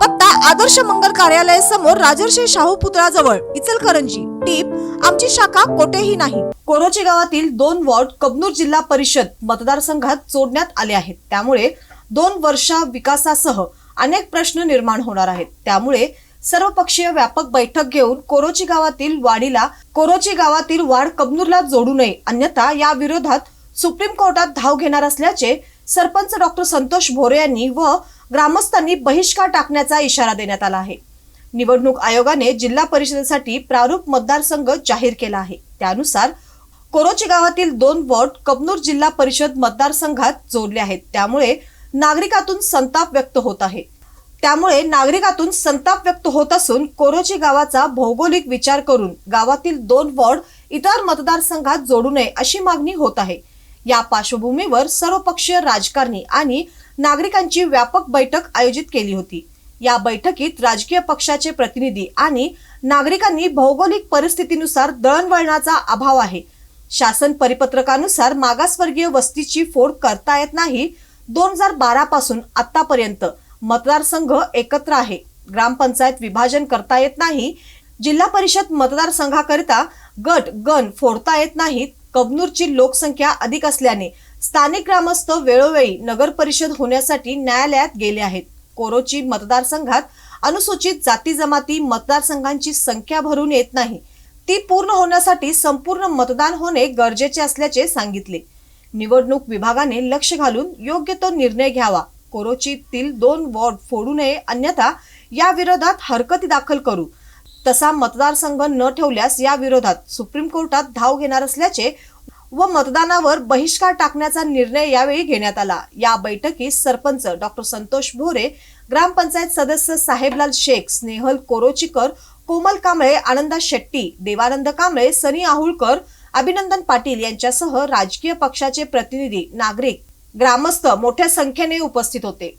पत्ता आदर्श मंगल कार्यालय समोर राजर्षी शाहू पुतळाजवळ इचलकरंजी. टीप आमची शाखा कोठेही नाही. कोरोची गावातील दोन वॉर्ड कबनूर जिल्हा परिषद मतदारसंघात जोडण्यात आले आहेत. त्यामुळे दोन वर्षा विकासासह अनेक प्रश्न निर्माण होणार आहेत. त्यामुळे सर्वपक्षीय व्यापक बैठक घेऊन कोरोची गावातील वाडीला कोरोची गावातील वाढ कबनूरला जोडू नये अन्यथा या विरोधात सुप्रीम कोर्टात धाव घेणार असल्याचे सरपंच डॉक्टर संतोष भोरे यांनी व ग्रामस्थांनी बहिष्कार टाकण्याचा इशारा देण्यात आला आहे. निवडणूक आयोगाने जिल्हा परिषदेसाठी प्रारूप मतदारसंघ जाहीर केला आहे. त्यानुसार कोरोची गावातील दोन वॉर्ड कबनूर जिल्हा परिषद मतदारसंघात जोडले आहेत. त्यामुळे नागरिकातून संताप व्यक्त होत आहे. त्यामुळे नागरिकातून संताप व्यक्त होत असून कोरोची गावाचा भौगोलिक विचार करून गावातील दोन वॉर्ड इतर मतदारसंघात जोडू नये अशी मागणी होत आहे. या पार्श्वभूमीवर सर्वपक्षीय राजकारणी आणि नागरिकांची व्यापक बैठक आयोजित केली होती. या बैठकीत राजकीय पक्षाचे प्रतिनिधी आणि नागरिकांनी भौगोलिक परिस्थितीनुसार दळणवळणाचा अभाव आहे. शासन परिपत्रकानुसार मागासवर्गीय वस्तीची फोड करता येत नाही. दोन हजार बारा पासून आतापर्यंत मतदारसंघ एकत्र आहे. ग्रामपंचायत विभाजन करता येत नाही. जिल्हा परिषद मतदारसंघाकरिता गट गण फोडता येत नाहीत. कबनूरची लोकसंख्या अधिक असल्याने स्थानिक ग्रामस्थ वेळोवेळी नगर परिषद होण्यासाठी न्यायालयात गेले आहेत. कोरोची मतदारसंघात अनुसूचित जाती जमाती मतदारसंघांची संख्या भरून येत नाही. ती पूर्ण होण्यासाठी संपूर्ण मतदान होणे गरजेचे असल्याचे सांगितले. निवडणूक विभागाने लक्ष घालून योग्य तो निर्णय घ्यावा. कोरोचीतील दोन वॉर्ड फोडू नये अन्यथा या विरोधात हरकती दाखल करू. तसा मतदारसंघ न ठेवल्यास या विरोधात सुप्रीम कोर्टात धाव घेणार असल्याचे व मतदानावर बहिष्कार टाकण्याचा निर्णय यावेळी घेण्यात आला. या बैठकीत सरपंच डॉक्टर संतोष भोरे ग्रामपंचायत सदस्य साहेबलाल शेख स्नेहल कोरोचीकर कोमल कांबळे आनंदा शेट्टी देवानंद कांबळे सनी आहुळकर अभिनंदन पाटील यांच्यासह राजकीय पक्षाचे प्रतिनिधी नागरिक ग्रामस्थ मोठ्या संख्येने उपस्थित होते.